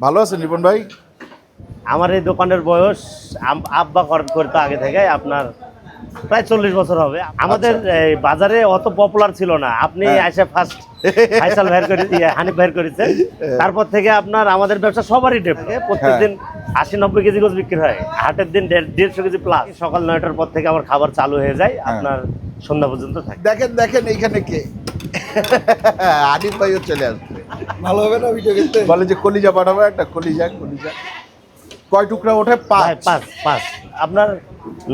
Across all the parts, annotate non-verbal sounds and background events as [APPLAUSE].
ভালো আছেন রিপন ভাই? আমার এই দোকানের বয়স আব্বা কর- করতো আগে থেকে আপনার প্রায় চল্লিশ বছর হবে। আমাদের এই বাজারে অত পপুলার ছিল না। আপনি আচ্ছা। হ্যাঁ। ফার্স্ট ফাইসাল ভাইয়ের করে হানিফ ভাইয়ের করেছেন। তারপর থেকে আপনার আমাদের ব্যবসা সবারই ডেপে প্রত্যেকদিন আশি নব্বই কেজি গোছ বিক্রি হয়। হাটের দিন দেড়শো কেজি প্লাস সকাল নয়টার পর থেকে আমার খাবার চালু হয়ে যায়। হ্যাঁ। আপনার সন্ধ্যা পর্যন্ত থাকে। দেখেন দেখেন এইখানে কে। আনিফ ভাইও চলে আসছে ভালো হবে না ভিডিও করতে বলে যে কলিজা বানাবো একটা কলিজা কলিজা। কয় টুকরা ওঠে? পাঁচ। পাঁচ পাঁচ। আপনার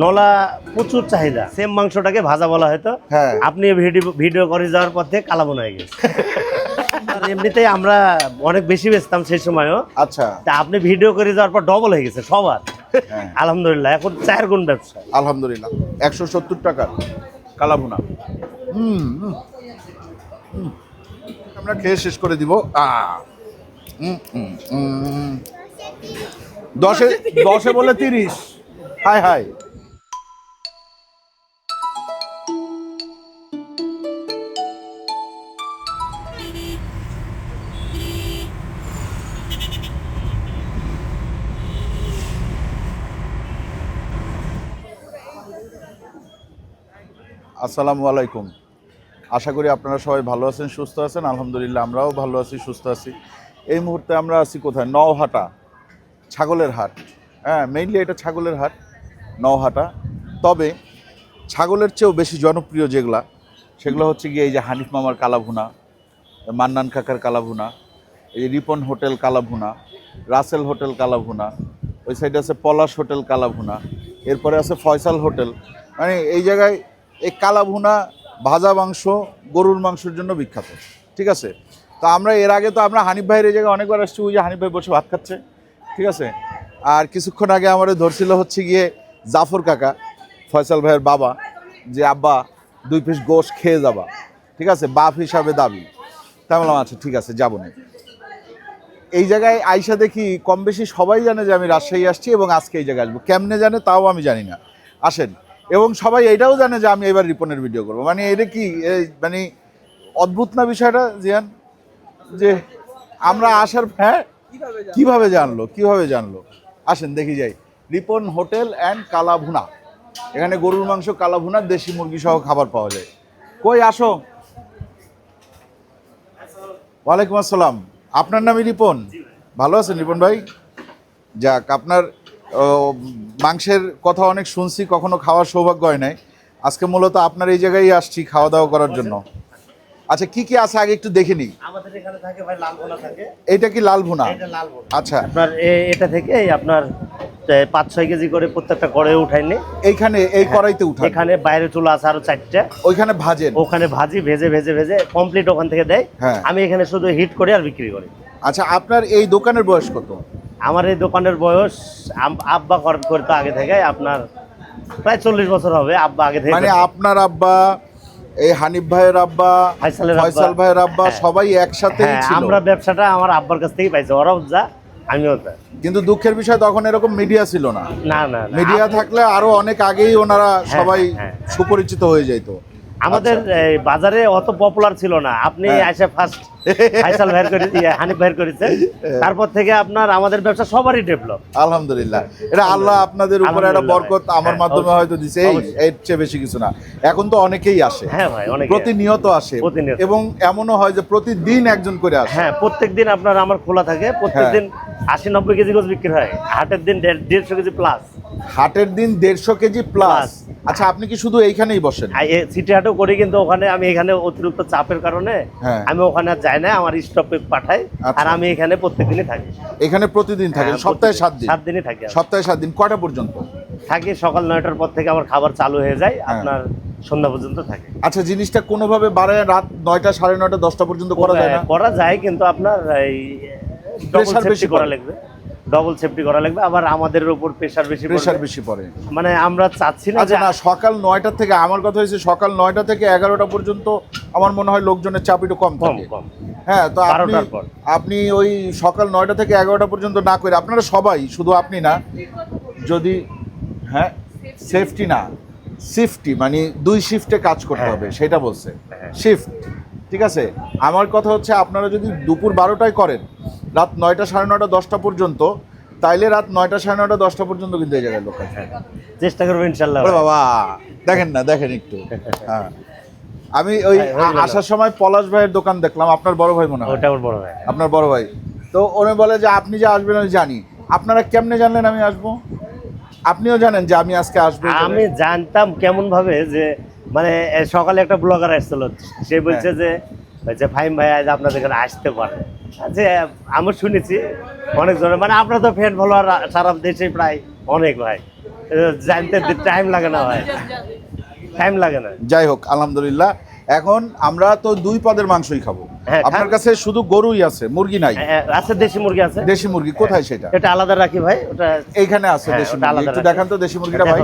নলা প্রচুর চাহিদা। সেম মাংসটাকে ভাজা বলা হয়তো হ্যাঁ। আপনি ভিডিও ভিডিও করে যাওয়ার পর থেকে কালাবন হয়ে গেছে। আর এমনিতেই আমরা অনেক বেশি বেচতাম সেই সময়ও। আচ্ছা। তা আপনি ভিডিও করে যাওয়ার পর ডবল হয়ে গেছে সবার। হ্যাঁ। আলহামদুলিল্লাহ এখন চার গুণ ব্যবসা। আলহামদুলিল্লাহ। একশো সত্তর টাকা হুম, হুম। আমরা খেয়ে শেষ করে দিব। দশে দশে বলে তিরিশ। হাই হাই। আসসালামু আলাইকুম। আশা করি আপনারা সবাই ভালো আছেন, সুস্থ আছেন। আলহামদুলিল্লাহ আমরাও ভালো আছি, সুস্থ আছি। এই মুহূর্তে আমরা আছি কোথায়? নওহাটা, ছাগলের হাট। হ্যাঁ মেইনলি এটা ছাগলের হাট, নওহাটা। তবে ছাগলের চেয়েও বেশি জনপ্রিয় যেগুলা, সেগুলো হচ্ছে গিয়ে এই যে হানিফ মামার কালাভুনা, মান্নান কাকার কালাভুনা, এই রিপন হোটেল কালাভুনা, রাসেল হোটেল কালাভুনা, ওই সাইডে আছে পলাশ হোটেল কালাভুনা, এরপরে আছে ফয়সাল হোটেল। মানে এই জায়গায় এই কালাভুনা ভাজা মাংস, গরুর মাংসের জন্য বিখ্যাত। ঠিক আছে? তো আমরা এর আগে তো আমরা হানিফ ভাইয়ের এই জায়গায় অনেকবার আসছি, ওই যে হানিফ ভাই বসে ভাত খাচ্ছে। ঠিক আছে? আর কিছুক্ষণ আগে আমাদের ধরছিল হচ্ছে গিয়ে জাফর কাকা, ফয়সাল ভাইয়ের বাবা, যে আব্বা, দুই পিস গোশ খেয়ে যাবা। ঠিক আছে? বাপ হিসাবে দাবি। তাই বললাম আচ্ছা ঠিক আছে, যাব না। এই জায়গায় আইসা দেখি কম বেশি সবাই জানে যে আমি রাজশাহী আসছি এবং আজকে এই জায়গায় আসব। কেমনে জানে তাও আমি জানি না। আসেন এবং সবাই এইটাও জানে যে আমি এবার রিপনের ভিডিও করব। মানে এটা কি? মানে অদ্ভুত না বিষয়টা জিয়ান? যে আমরা আসার হ্যাঁ? কীভাবে জানলো? কীভাবে জানলো? আসেন দেখি যাই। Ripon hotel and kala bhuna. এখানে গরুর মাংস কালাভুনা দেশি মুরগি সহ খাবার পাওয়া যায়। কই আসো? ওয়ালাইকুম আসসালাম। আপনার নামই রিপন? ভালো আছেন রিপন ভাই? যাক আপনার মাংসের কথা অনেক শুনছি কখনো খাওয়ার সৌভাগ্য হয় নাই। আজকে মূলত আপনার এই জায়গায় আসছি খাওয়া দাওয়া করার জন্য। আচ্ছা কি কি আছে আগে একটু দেখে নিই? আমাদের এখানে থাকে ভাই লাল ভোনা থাকে। এইটা কি লাল ভুনা? এটা লাল ভোনা। আচ্ছা। আপনার এটা থেকে আপনার পাঁচ ছয় কেজি করে প্রত্যেকটা করে উঠাইনি এইখানে এই কড়াইতে উঠান। এখানে বাইরে চুলা আছে আরও চারটা। ওইখানে ভাজেন। ওখানে ভাজি ভেজে ভেজে ভেজে কমপ্লিট ওখান থেকে দেয়। হ্যাঁ। আমি এখানে শুধু হিট করে আর বিক্রি করি। আচ্ছা আপনার এই দোকানের বয়স কত আমার এই দোকানের বয়স আব্বা কর- করতো আগে থেকে আপনার প্রায় চল্লিশ বছর হবে আব্বা আগে থেকে মানে আপনার আব্বা এই হানিফ ভাইয়ের আব্বা। ফয়সাল ভাইয়ের আব্বা হ্যাঁ। সবাই একসাথেই হ্যাঁ আমরা ব্যবসাটা আমার আব্বার কাছ থেকেই পাইছি ওরাও যা আমিও তা কিন্তু দুঃখের বিষয় তখন এরকম মিডিয়া ছিল না না না। মিডিয়া থাকলে আরও অনেক আগেই ওনারা সবাই হ্যাঁ, হ্যাঁ। সুপরিচিত হয়ে যেত আমাদের এই বাজারে অত পপুলার ছিল না আপনি আচ্ছা। এসে ফার্স্ট ফাইসাল ভাইয়ের করে ইয়ে, হানিফ ভাইয়ের করেছেন তারপর থেকে আপনার আমাদের ব্যবসা সবারই ডেভেলপ। আলহামদুলিল্লাহ। এটা আল্লাহ আপনাদের উপরে একটা বরকত আমার হ্যাঁ, মাধ্যমে হয়তো দিছে। এই এর চেয়ে বেশি কিছু না। এখন তো অনেকেই আসে। হ্যাঁ ভাই অনেক প্রতিনিয়ত আসে। এবং এমনও হয় যে প্রতিদিন একজন করে আসে। হ্যাঁ প্রত্যেক দিন আপনার আমার খোলা থাকে। প্রত্যেক হ্যাঁ। আশি নব্বই কেজি গোছ বিক্রি হয়। হাটের দিন দেড়শো কেজি প্লাস হাটের দিন দেড়শো কেজি প্লাস আচ্ছা আপনি কি শুধু এইখানেই বসেন? সিটি হাটও করি কিন্তু ওখানে আমি এখানে অতিরিক্ত চাপের কারণে হ্যাঁ। আমি ওখানে আর যাই না আমার স্টপে আচ্ছা। আর আমি এখানে প্রত্যেকদিনই থাকি। এখানে প্রতিদিন থাকেন হ্যাঁ, সপ্তাহে সাত দিন? সাত দিনই থাকি সপ্তাহে সাত দিন? কয়টা পর্যন্ত? থাকি সকাল নয়টার পর থেকে আমার খাবার চালু হয়ে যায় হ্যাঁ। আপনার সন্ধ্যা পর্যন্ত থাকে। আচ্ছা জিনিসটা কোনোভাবে বাড়ায় রাত নয়টা সাড়ে নয়টা দশটা পর্যন্ত করা যায় না? করা যায় কিন্তু আপনার এই বেশি করা। লাগবে। ডবল সেফটি করা লাগবে আবার আমাদের উপর প্রেশার বেশি প্রেশার। বেশি পড়ে মানে আমরা চাচ্ছি না আচ্ছা না সকাল নয়টা থেকে আমার কথা হয়েছে সকাল নয়টা থেকে এগারোটা পর্যন্ত আমার মনে হয় লোকজনের চাপ একটু কম থাকে কম হ্যাঁ তো আপনি। আপনি ওই সকাল নয়টা থেকে এগারোটা পর্যন্ত না করে আপনারা সবাই শুধু আপনি না যদি হ্যাঁ সেফটি না শিফটি মানে দুই শিফটে কাজ করতে হ্যাঁ। হবে সেটা বলছে হ্যাঁ। শিফট ঠিক আছে আমার কথা হচ্ছে আপনারা যদি দুপুর বারোটায় করেন রাত নয়টা সাড়ে নয়টা দশটা পর্যন্ত তাইলে রাত নয়টা সাড়ে নয়টা দশটা পর্যন্ত কিন্তু এই জায়গায় লোক আছে চেষ্টা করব ইনশাল্লাহ। বাবা দেখেন না দেখেন একটু। হ্যাঁ। আমি ওই হ্যাঁ, হয়ে। আসার সময় পলাশ ভাইয়ের দোকান দেখলাম আপনার বড় ভাই মনে হয়। ওটা আমার বড় ভাই। আপনার বড় ভাই। তো উনি বলে যে আপনি যে আসবেন আমি জানি। আপনারা কেমনে জানলেন আমি আসব? আপনিও জানেন যে আমি আজকে আসব আমি জানতাম কেমন ভাবে যে মানে সকালে একটা ব্লগার আসছিল সে বলছে যে যে ফাইম ভাই আজ আপনাদের এখানে আসতে পারে। যে আমি শুনেছি অনেক জনের মানে আপনার তো ফ্যান ফলোয়ার সারা দেশে প্রায় অনেক ভাই। জানতে টাইম লাগে না ভাই। টাইম লাগে না। যাই হোক আলহামদুলিল্লাহ। এখন আমরা তো দুই পদের মাংসই খাব। হ্যাঁ, আপনার কাছে শুধু গরুই আছে মুরগি নাই? এ, এ, আছে দেশি মুরগি আছে। দেশি মুরগি কোথায় সেটা? এটা আলাদা রাখি ভাই ওটা এইখানে আছে হ্যাঁ, দেশি মুরগি। একটু। দেখান তো দেশি মুরগিটা ভাই।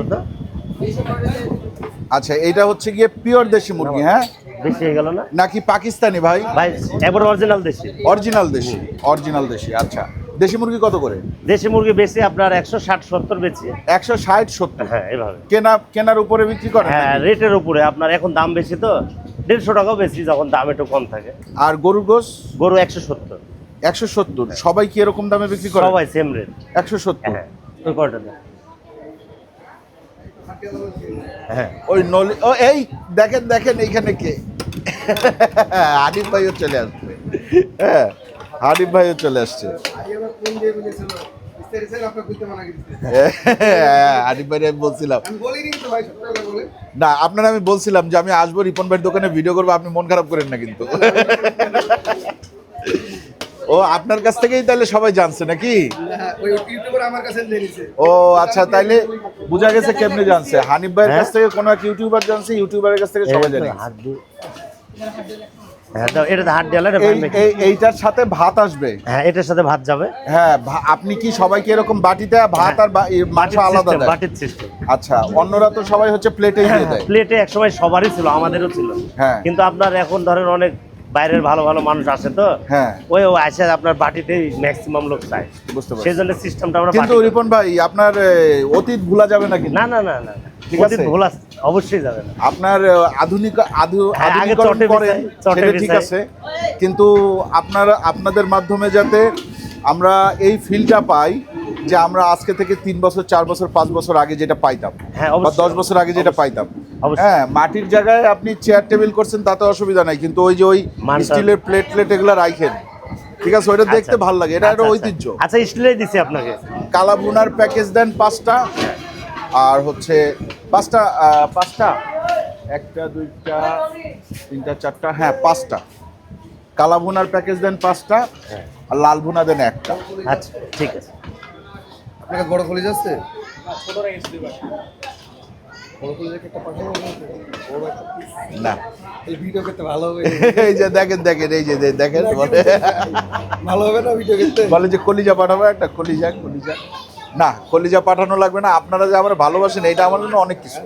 আচ্ছা এটা হচ্ছে গিয়ে পিওর দেশি মুরগি হ্যাঁ? বেশি হয়ে গেল না? নাকি পাকিস্তানি ভাই? ভাই এবার অরিজিনাল দেশি। অরিজিনাল দেশি অরিজিনাল দেশি আচ্ছা। দেশি মুরগি কত করে? দেশি মুরগি বেশি আপনার একশো ষাট সত্তর বেশি। একশো ষাট সত্তর? হ্যাঁ এভাবে। কেনা কেনার উপরে বিক্রি করে হ্যাঁ রেটের উপরে। আপনার এখন দাম বেশি তো দেড়শো টাকাও বেশি যখন দাম একটু কম থাকে। আর গরুর গোস গরু একশো সত্তর। একশো সত্তর। সবাই কি এরকম দামে বিক্রি করে? সবাই সেম রেট একশো সত্তর। হ্যাঁ কয়টা দাম? হ্যাঁ। ওই নলি ও এই দেখেন দেখেন এইখানে কে? [LAUGHS] হানিফ ভাইও চলে আসছে হ্যাঁ হানিফ ভাইও চলে আসছে। হ্যাঁ, হানিফ আমি বলছিলাম। না আপনার আমি বলছিলাম যে আমি আসব রিপন ভাইয়ের দোকানে ভিডিও করব আপনি মন খারাপ করেন না কিন্তু। ও আপনার কাছ থেকেই তাহলে সবাই জানছে নাকি? ও আচ্ছা তাইলে বোঝা গেছে কেমনে জানছে। হানিফ ভাইয়ের কাছ থেকে কোনো এক ইউটিউবার জানছে ইউটিউবারের কাছ থেকে সবাই জানে। হ্যাঁ এইটার সাথে ভাত আসবে। হ্যাঁ এটার সাথে ভাত যাবে। হ্যাঁ আপনি কি সবাইকে এরকম বাটিতে ভাত আর মাংস বাটির আলাদা বাটির সিস্টেম আচ্ছা অন্যরা তো সবাই হচ্ছে প্লেটেই দিয়ে দেয়। প্লেটে একসময় সবারই ছিল আমাদেরও ছিল। হ্যাঁ। কিন্তু আপনার এখন ধরেন অনেক বাইরের ভালো ভালো মানুষ আসে তো হ্যাঁ। ওই ও আসে আপনার বাটিতেই ম্যাক্সিমাম লোক চায়। বুঝতে পারছি। সেই জন্য সিস্টেমটা আমরা কিন্তু রিপন ভাই আপনার অতীত ভুলা যাবে নাকি? না না না না ঠিক অতীত আছে। ভোলা অবশ্যই যাবে না। আপনার আধুনিক আধু- হ্যাঁ, আধুনিকরণ চটে সেটা ঠিক আছে। কিন্তু আপনার আপনাদের মাধ্যমে যাতে আমরা এই ফিলটা পাই যে আমরা আজকে থেকে তিন বছর চার বছর পাঁচ বছর আগে যেটা পাইতাম। হ্যাঁ, বা দশ বছর আগে যেটা পাইতাম। হ্যাঁ মাটির জায়গায় আপনি চেয়ার টেবিল করছেন তাতে অসুবিধা নাই। কিন্তু ওই যে ওই স্টিলের প্লেট প্লেট এগুলো রাখেন ঠিক আছে ওইটা দেখতে আচ্ছা। ভালো লাগে এটা একটা আচ্ছা, ঐতিহ্য। আচ্ছা। আচ্ছা স্টিলেই দিছি আপনাকে। কালা ভুনার প্যাকেজ দেন পাঁচটা। আর হচ্ছে পাঁচটা পাঁচটা। একটা দুইটা তিনটা চারটা হ্যাঁ পাঁচটা। কালা ভুনার প্যাকেজ দেন পাঁচটা হ্যাঁ। আর লাল ভুনা দেন একটা। আচ্ছা ঠিক আছে। আপনার বড় কলেজ আছে। না ভিডিও করতে ভালো হবে। [LAUGHS] এই যে দেখেন দেখেন এই যে দেখেন বলে। ভালো হবে না ভিডিও করতে? বলে যে কলিজা পাঠাবো একটা কলিজা কলিজা। না কলিজা পাঠানো লাগবে না। আপনারা যে আমার ভালোবাসেন এটা আমার জন্য অনেক কিছু।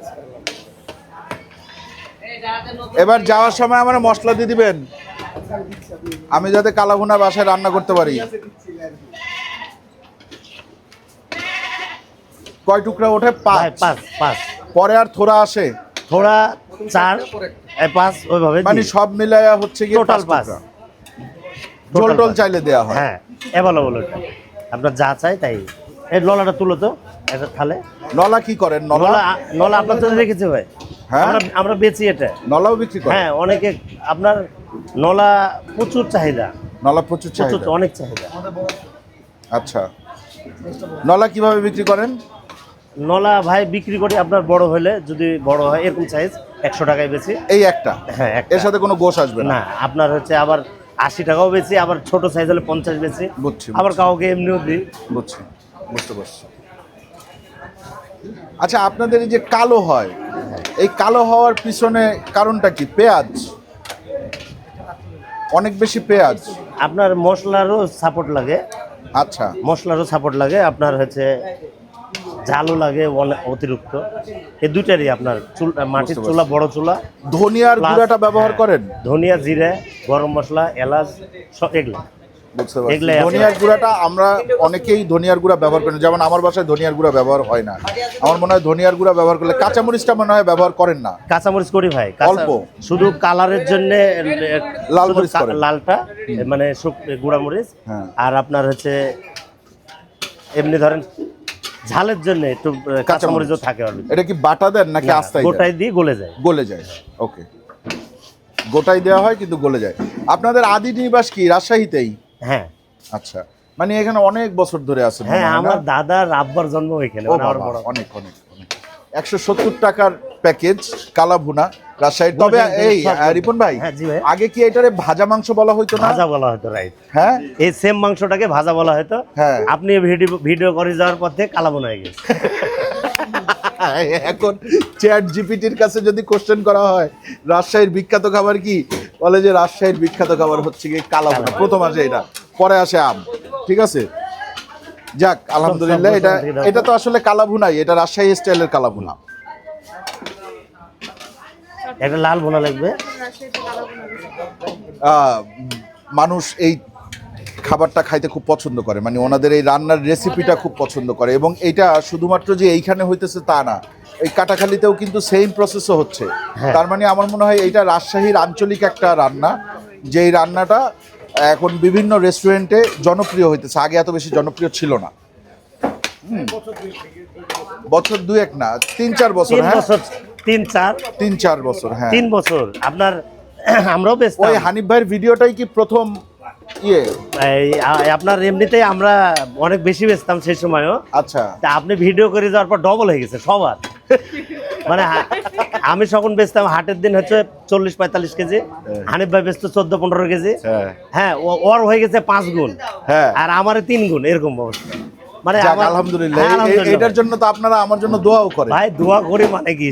এবার যাওয়ার সময় আমার মশলা দিয়ে দিবেন। আমি যাতে কালাভুনা বাসায় রান্না করতে পারি। কয় টুকরা ওঠে? পাঁচ। পাঁচ পাঁচ। পরে আর থোড়া আসে? থোড়া চার পাঁচ ওইভাবে মানে সব মিলাইয়া হচ্ছে গিয়ে Total পাঁচ Total টোল। চাইলে দেওয়া হয়। হ্যাঁ অ্যাভেলেবল ওটা। আপনার যা চাই তাই। এই নলাটা তুলো তো একটা থালে। নলা কি করেন? নলা? নলা আপনার তো রেখেছে ভাই। হ্যাঁ? আমরা বেচি এটা। নলাও বিক্রি করে হ্যাঁ অনেকে আপনার নলা প্রচুর চাহিদা। নলা প্রচুর প্রচুর চাহিদা। অনেক চাহিদা। আচ্ছা। নলা কীভাবে বিক্রি করেন? নলা ভাই বিক্রি করি আপনার বড় হলে যদি বড় হয় এরকম সাইজ একশো টাকায় বেশি। এই একটা? হ্যাঁ এর সাথে কোনো গোশ আসবে না? না আপনার হচ্ছে আবার আশি টাকাও বেশি আবার ছোট সাইজ হলে পঞ্চাশ বেশি। বুঝছি, আবার কাউকে এমনিও দিই। বুঝছি বুঝতে পারছি। আচ্ছা আপনাদের এই যে কালো হয় এই কালো হওয়ার পিছনে কারণটা কি? পেঁয়াজ? অনেক বেশি পেঁয়াজ। আপনার মশলারও সাপোর্ট লাগে। আচ্ছা। মশলারও সাপোর্ট লাগে। আপনার হচ্ছে ঝালও লাগে অতিরিক্ত। এই দুইটারই আপনার চুল মাটির চুলা বড় চুলা ধনিয়ার গুঁড়াটা ব্যবহার হ্যাঁ, করেন? ধনিয়া জিরে গরম মশলা এলাচ সব এগুলো। বুঝতে পারছি। ধনিয়ার গুঁড়াটা আমরা অনেকেই ধনিয়ার গুঁড়া ব্যবহার করি যেমন আমার বাসায় ধনিয়ার গুঁড়া ব্যবহার হয় না। আমার মনে হয় ধনিয়ার গুঁড়া ব্যবহার করলে কাঁচামরিচটা মনে হয় ব্যবহার করেন না। কাঁচামরিচ করি ভাই। অল্প। শুধু কালারের জন্য লাল মরিচ লালটা মানে গুঁড়া মরিচ হ্যাঁ। আর আপনার হচ্ছে এমনি ধরেন ঝালের জন্য একটু কাঁচামরিচও থাকে এটা কি বাটা দেন নাকি না, আস্তাই গোটাই দিয়ে গলে যায়। গলে যায় ওকে গোটাই দেওয়া হয় কিন্তু গলে যায়। আপনাদের আদি নিবাস কি? রাজশাহীতেই? হ্যাঁ। আচ্ছা। মানে এখানে অনেক বছর ধরে আছে হ্যাঁ আমার দাদার আব্বার জন্ম এখানে মানে আমার বড়। অনেক অনেক অনেক। একশো সত্তর টাকার প্যাকেজ কালা ভুনা রাজশাহীর। তবে এই রিপন ভাই হ্যাঁ, ভাই। আগে কি এটারে ভাজা মাংস বলা হইতো না? ভাজা বলা হতো রাইট হ্যাঁ? এই সেম মাংসটাকে ভাজা বলা হতো হ্যাঁ। আপনি ভিডিও ভিডিও করে যাওয়ার পর থেকে কালাবন হয়ে গেছে। এখন চ্যাট জিপিটির কাছে যদি কোশ্চেন করা হয় রাজশাহীর বিখ্যাত খাবার কি? বলে যে রাজশাহীর বিখ্যাত খাবার হচ্ছে কি কালা ভুনা প্রথম আসে এটা পরে আসে আম। ঠিক আছে? যাক আলহামদুলিল্লাহ এটা এটা তো আসলে কালা ভুনাই এটা রাজশাহী স্টাইলের কালা ভুনা একটা লাল ভোনা লাগবে মানুষ এই খাবারটা খাইতে খুব পছন্দ করে মানে ওনাদের এই রান্নার রেসিপিটা খুব পছন্দ করে এবং এটা শুধুমাত্র যে এইখানে হইতেছে তা না এই কাটাখালিতেও কিন্তু সেম প্রসেসও হচ্ছে হ্যাঁ। তার মানে আমার মনে হয় এটা রাজশাহীর আঞ্চলিক একটা রান্না যেই রান্নাটা এখন বিভিন্ন রেস্টুরেন্টে জনপ্রিয় হইতেছে আগে এত বেশি জনপ্রিয় ছিল না। বছর দু এক না তিন চার বছর তিন হ্যাঁ? বছর তিন চার? তিন চার বছর হ্যাঁ। তিন বছর আপনার [CLEARS THROAT] আমরাও ওই হানিফ ভাইয়ের ভিডিওটাই কি প্রথম ইয়ে? আপনার এমনিতেই আমরা অনেক বেশি বেচতাম সেই সময়ও। আচ্ছা। তা আপনি ভিডিও করে যাওয়ার পর ডবল হয়ে গেছে সবার। মানে আমি যখন বেচতাম হাটের দিন হচ্ছে চল্লিশ পঁয়তাল্লিশ কেজি হানিফ ভাই বেচতো চোদ্দ পনেরো কেজি। হ্যাঁ। হ্যাঁ ওর হয়ে গেছে পাঁচ গুণ। হ্যাঁ। আর আমারে তিন গুণ এরকম অবস্থা। মানে আলহামদুলিল্লাহ হ্যাঁ, এটার জন্য তো আপনারা আমার জন্য দোয়াও করেন। ভাই দোয়া করি মানে কি?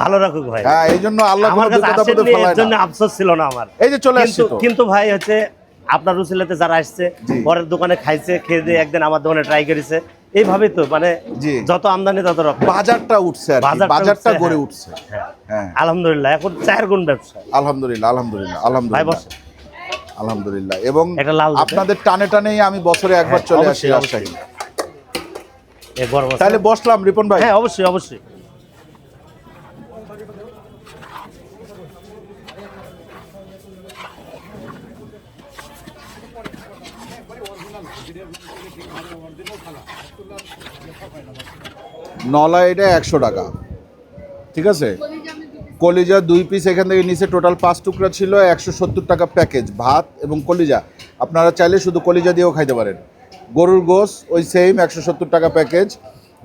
ভালো রাখুক ভাই। হ্যাঁ এই জন্য আল্লাহ আমার কাছে এর জন্য আফসোস ছিল না আমার। এই যে চলে আসছি কিন্তু ভাই হচ্ছে আপনার রুচিলাতে যারা আসছে। পরের দোকানে খাইছে খেয়ে দিয়ে একদিন আমার দোকানে ট্রাই করেছে। এইভাবেই তো মানে যত আমদানি তত রকম বাজারটা উঠছে বাজারটা বাজারটা গড়ে হ্যাঁ। উঠছে। হ্যাঁ। হ্যাঁ। আলহামদুলিল্লাহ এখন চার গুণ ব্যবসা। আলহামদুলিল্লাহ আলহামদুলিল্লাহ ভাই আলহামদুলিল্লাহ। বসে আলহামদুলিল্লাহ। এবং। আপনাদের টানে টানেই আমি বছরে একবার হ্যাঁ, চলে আসি রাজশাহী। তাহলে বসলাম রিপন ভাই। হ্যাঁ অবশ্যই অবশ্যই। নলা এটা একশো টাকা। ঠিক আছে? কলিজা দুই পিস এখান থেকে নিচে টোটাল পাঁচ টুকরা ছিল, একশো সত্তর টাকা প্যাকেজ ভাত এবং কলিজা। আপনারা চাইলে শুধু কলিজা দিয়েও খাইতে পারেন। গরুর গোস ওই সেম একশো সত্তর টাকা প্যাকেজ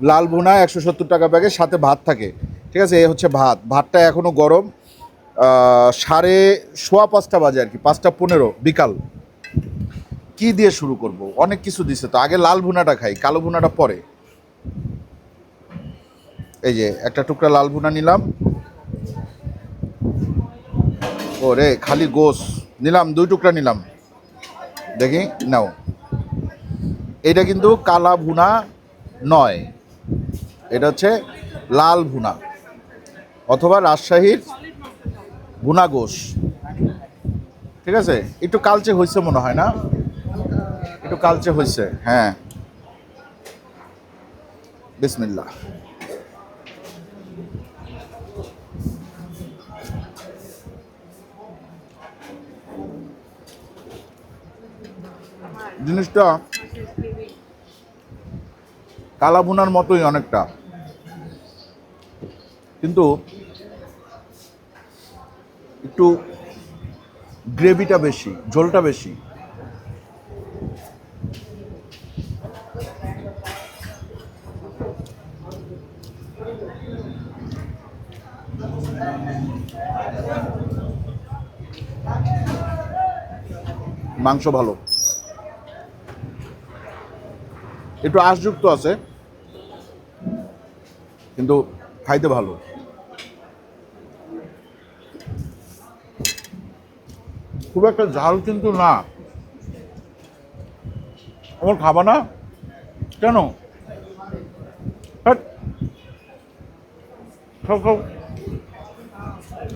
লাল ভুনা, একশো সত্তর টাকা প্যাকেজ সাথে ভাত থাকে। ঠিক আছে? এ হচ্ছে ভাত। ভাতটা এখনও গরম। সাড়ে সোয়া পাঁচটা বাজে আর কি, পাঁচটা পনেরো বিকাল। কি দিয়ে শুরু করব? অনেক কিছু দিছে তো। আগে লাল ভুনাটা খাই, কালো ভুনাটা পরে। এই যে, একটা টুকরা লাল ভুনা নিলাম। ও রে খালি গোস। নিলাম, দুই টুকরা নিলাম। দেখি, নাও। এটা কিন্তু কালা ভুনা নয়। এটা হচ্ছে লাল ভুনা অথবা রাজশাহীর ভুনা গোস। ঠিক আছে? একটু কালচে হয়েছে মনে হয় না? একটু কালচে হয়েছে হ্যাঁ। বিসমিল্লাহ। জিনিসটা কালা ভুনার মতোই অনেকটা। কিন্তু একটু গ্রেভিটা বেশি ঝোলটা বেশি। মাংস ভালো। একটু আঁশযুক্ত আছে। কিন্তু খাইতে ভালো। খুব একটা ঝাল কিন্তু না। আমার খাবা না? কেন। খাও খাও।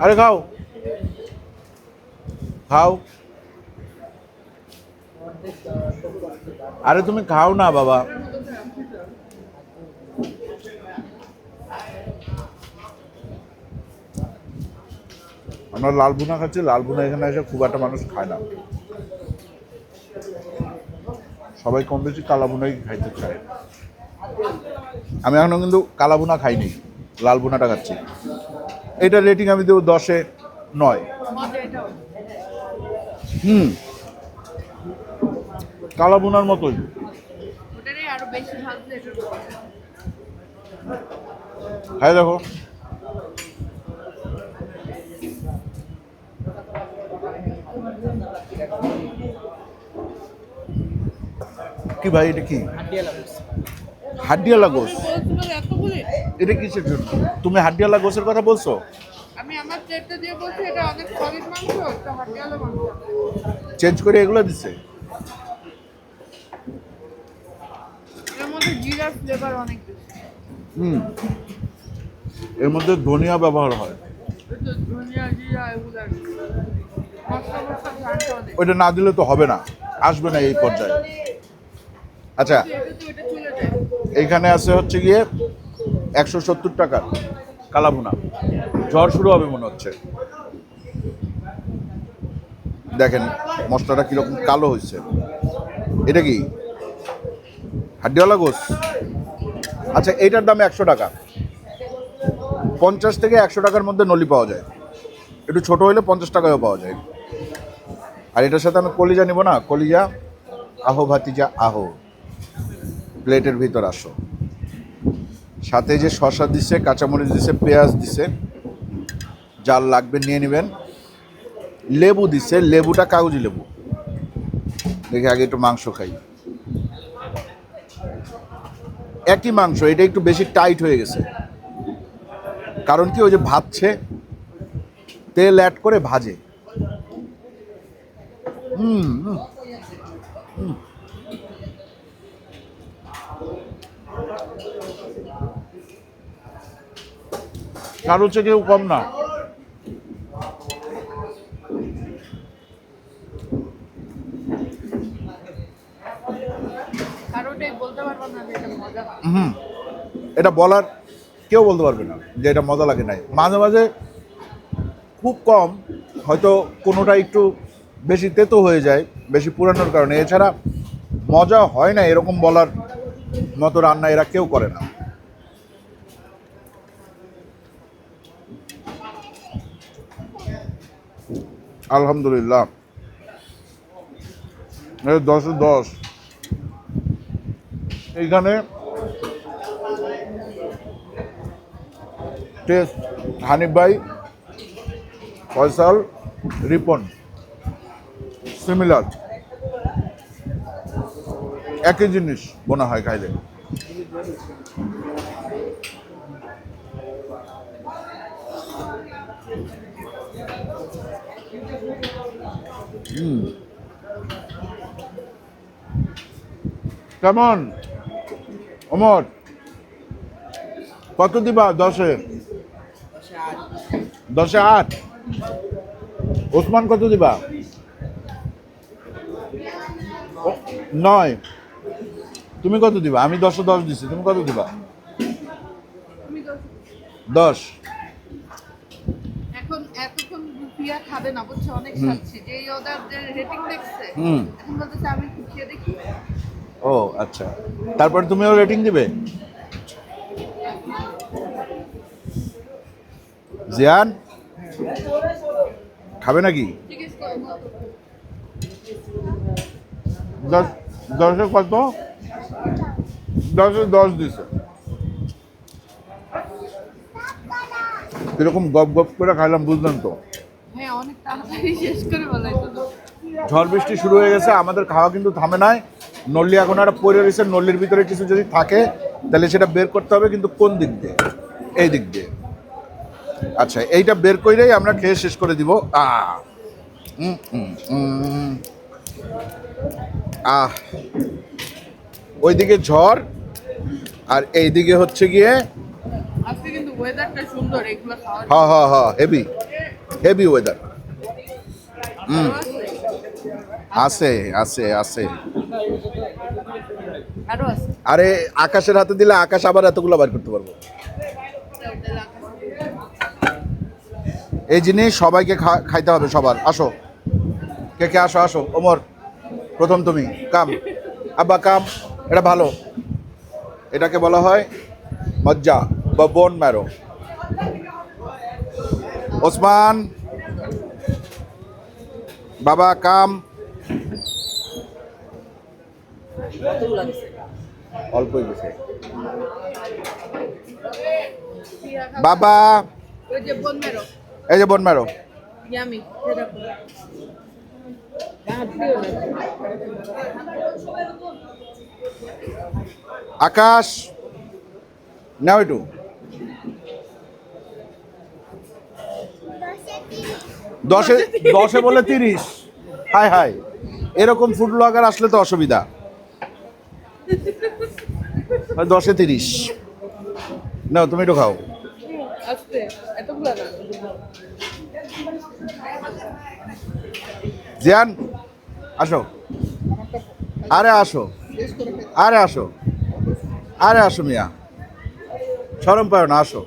আরে খাও। খাও। আরে তুমি খাও না, বাবা। আমরা লাল বুনা খাচ্ছি, লাল বুনা এখানে এসে খুব একটা মানুষ খায় না। সবাই কম বেশি কালা বুনাই খাইতে চায়। আমি এখনও কিন্তু কালা বুনা খাইনি, লাল বুনাটা খাচ্ছি। এটা রেটিং আমি দেবো দশে নয়। হুম। কালা বুনার মতোই। খাই দেখো। কি ভাই এটা কি? হাড্ডিয়ালা গোস। এটা কিসের জন্য? তুমি হাড্ডিয়ালা গোসের কথা বলছো? আমি আমার প্লেটটা দিয়ে বলছি এটা অনেক সলিড মাংস একটা হাটিয়ালো মাংস। চেঞ্জ করে এগুলো দিছে? মধ্যে জিরার ফ্লেভার অনেক বেশি। হুম। এর মধ্যে ধনিয়া ব্যবহার হয়। ওইটা না দিলে তো হবে না। আসবে না এই পর্যায়ে। আচ্ছা এইখানে আছে হচ্ছে গিয়ে একশো সত্তর টাকা কালাভুনা। ঝড় শুরু হবে মনে হচ্ছে। দেখেন মশলাটা কীরকম কালো হয়েছে। এটা কি? হাড্ডিওয়ালা গোস? আচ্ছা এইটার দাম একশো টাকা। পঞ্চাশ থেকে একশো টাকার মধ্যে নলি পাওয়া যায়। একটু ছোট হলে পঞ্চাশ টাকায়ও পাওয়া যায়। আর এটার সাথে আমি কলিজা নিব না? কলিজা, আহো ভাতিজা, আহো। প্লেটের ভিতর আসো। সাথে যে শশা দিছে, কাঁচামরিচ দিছে, পেঁয়াজ দিছে, যার লাগবে নিয়ে নেবেন। লেবু দিছে, লেবুটা কাগজি লেবু। দেখে আগে একটু মাংস খাই। একই মাংস, এটা একটু বেশি টাইট হয়ে গেছে। কারণ কি, ওই যে ভাজছে, তেল অ্যাড করে ভাজে। হুম চেয়ে কম না আর ওটাই বলতে পারব না যে এটা মজা না হুম এটা বলার কেউ বলতে পারবে না যে এটা মজা লাগে নাই। মাঝে মাঝে খুব কম, হয়তো কোনোটা একটু বেশি তেতো হয়ে যায়, বেশি পুরানোর কারণে। এছাড়া মজা হয় না এরকম বলার মতো রান্না এরা কেউ করে না। আলহামদুলিল্লাহ। দশে দশ। এইখানে টেস্ট, হানিফ ভাই, ফয়সাল, রিপন। সিমিলার একই জিনিস মনে হয় খাইলে। কেমন অমর। কত দিবা? দশে। দশে আট। ওসমান কত দিবা? নয়। তুমি কত দিবা? আমি দশে দশ দিছি তুমি কত দিবা? দশ। এখন এতক্ষণ খাবে না বুঝছ? অনেক খাচ্ছি। যে ওদের রেটিং দেখছে এখন বলতেছে আমি দেখি। ও আচ্ছা। তারপর তুমিও রেটিং দিবে? জিয়ান খাবে নাকি? দশ দশে কত? দশে দশ দিছে। কীরকম গপ গপ করে খাইলাম বুঝলেন তো? ঝড় বৃষ্টি শুরু হয়ে গেছে আমাদের খাওয়া কিন্তু থামে নাই। নল্লি এখন একটা পড়ে রয়েছে নল্লির ভিতরে কিছু যদি থাকে তাহলে সেটা বের করতে হবে কিন্তু কোন দিক দিয়ে? এই দিক দিয়ে। আচ্ছা এইটা বের করেই আমরা খেয়ে শেষ করে দিব। আহ ওইদিকে ঝড় আর এইদিকে হচ্ছে গিয়ে হা হা হা হেভি হেভি ওয়েদার ভালো আছে? আছে আছে। আরে আকাশের হাতে দিলে আকাশ আবার এতগুলো বার করতে পারব। এই জিনিস সবাইকে খাইতে হবে সবার। আসো। কে কে আসো আসো। ওমর, প্রথম তুমি। কাম। আব্বা, কাম। এটা ভালো। এটাকে বলা হয় মজ্জা বা বোন ম্যারো ওসমান, বাবা, কাম। অল্পই গেছে বাবা এই যে বোন ম্যারো আকাশ নাও একটু। দশে দশে বলে তিরিশ। হাই হাই। এরকম ফুড ব্লগার আসলে তো অসুবিধা। হয় দশে তিরিশ। না তুমি একটু খাও আস্তে এতগুলো না জিয়ান, আসো। আরে আসো। আরে আসো। আরে আসো মিয়া। সরম পাও না, আসো।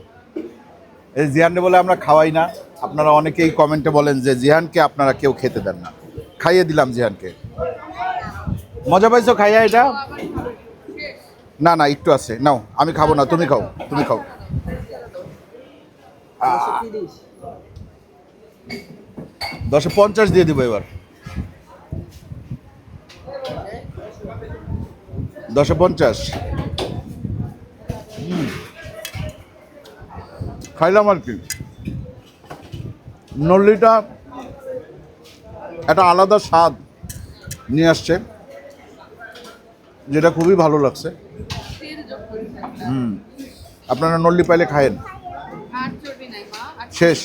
এই জিহানকে বলে আমরা খাওয়াই না। আপনারা অনেকেই কমেন্টে বলেন যে জিহানকে আপনারা কেউ খেতে দেন না। খাইয়ে দিলাম জিহানকে মজা পাইছো খাইয়া এটা? না না, একটু আছে। নাও, আমি খাব না, তুমি খাও তুমি খাও। দশে পঞ্চাশ দিয়ে দিব এবার। দশে পঞ্চাশ খাইলাম আর কি। নল্লিটা একটা আলাদা স্বাদ নিয়ে আসছে, যেটা খুবই ভালো লাগছে। হুম। আপনারা নল্লি পাইলে খায়েন। শেষ।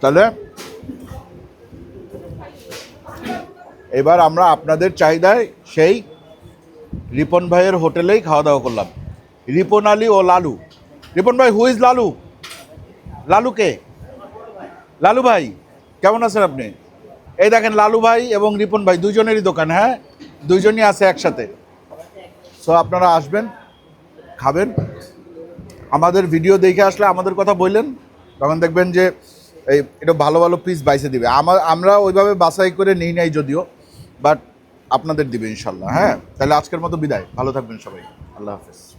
তাহলে এবার আমরা আপনাদের চাহিদায় সেই রিপন ভাইয়ের হোটেলেই খাওয়া দাওয়া করলাম। রিপন আলী ও লালু। রিপন ভাই হু ইজ লালু? লালু কে? লালু ভাই, কেমন আছেন আপনি? এই দেখেন, লালু ভাই এবং রিপন ভাই দুজনেরই দোকান হ্যাঁ? দুইজনই আছে একসাথে। সো আপনারা আসবেন, খাবেন। আমাদের ভিডিও দেখে আসলে আমাদের কথা বললেন, তখন দেখবেন যে, এই, এটা ভালো ভালো পিস বাইসে দিবে। আমার আমরা ওইভাবে বাছাই করে নিই নাই যদিও। বাট আপনাদের দিবে ইনশাল্লাহ হ্যাঁ? তাহলে আজকের মতো বিদায়। ভালো থাকবেন সবাই। আল্লাহ হাফেজ।